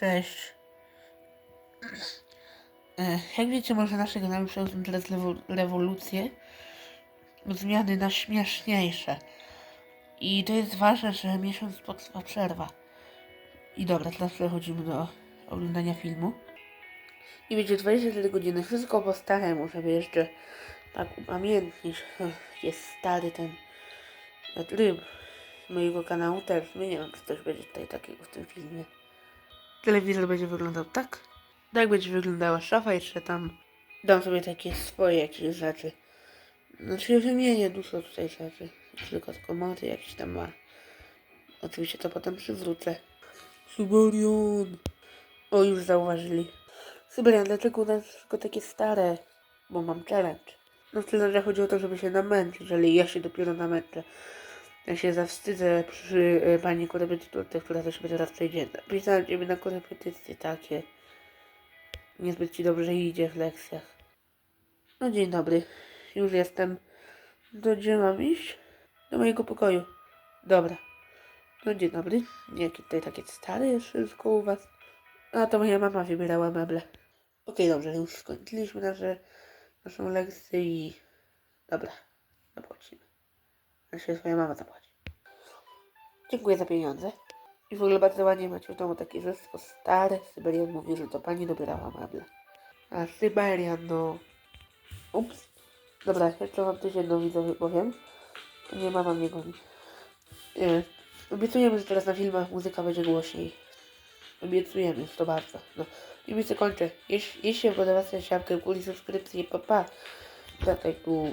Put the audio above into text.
Cześć. E, Jak wiecie, może nasze kanały przechodzą teraz rewolucję. Zmiany na śmieszniejsze. I to jest ważne, że miesiąc potrwa przerwa. I dobra, teraz przechodzimy do oglądania filmu. I wiecie, 24 godziny, wszystko po staremu, żeby jeszcze tak upamiętnić. Jest stary ten tryb mojego kanału też. Nie wiem, czy coś będzie tutaj takiego w tym filmie. Telewizor będzie wyglądał tak. Tak będzie wyglądała szafa, jeszcze tam dam sobie takie swoje jakieś rzeczy. Znaczy wymienię dużo tutaj rzeczy. Tylko z komody jakieś tam ma. Oczywiście to potem przywrócę. Syberian! O, już zauważyli. Syberian, dlaczego u nas wszystko takie stare? Bo mam challenge. No tyle, że chodzi o to, żeby się namęczyć, jeżeli ja się dopiero namęczę. Ja się zawstydzę przy e, pani korepetytorce, która też sobie teraz przejdzie. Pisałem ciebie na korepetycje takie. Niezbyt ci dobrze idzie w lekcjach. No dzień dobry. Już jestem. Do gdzie mam iść? Do mojego pokoju. Dobra. No dzień dobry. Jakie tutaj takie stare jest wszystko u was? A to moja mama wybierała meble. Okej, dobrze, już skończyliśmy nasze, naszą lekcję i... Dobra, zapłacimy. Znaczy swoja mama zapłaci. Dziękuję za pieniądze. I w ogóle bardzo ładnie macie w domu takie wszystko stare. Syberian mówi, że to pani dobierała meble. A Syberian, no... Ups. Dobra, jeszcze wam coś jedno widzowie powiem. Nie mama mnie goni. Obiecujemy, że teraz na filmach muzyka będzie głośniej. Obiecujemy, to bardzo. No. I mi się kończę. Jeśli, jeśli się podoba, to siapkę, kuli, subskrypcję, pa pa. Tu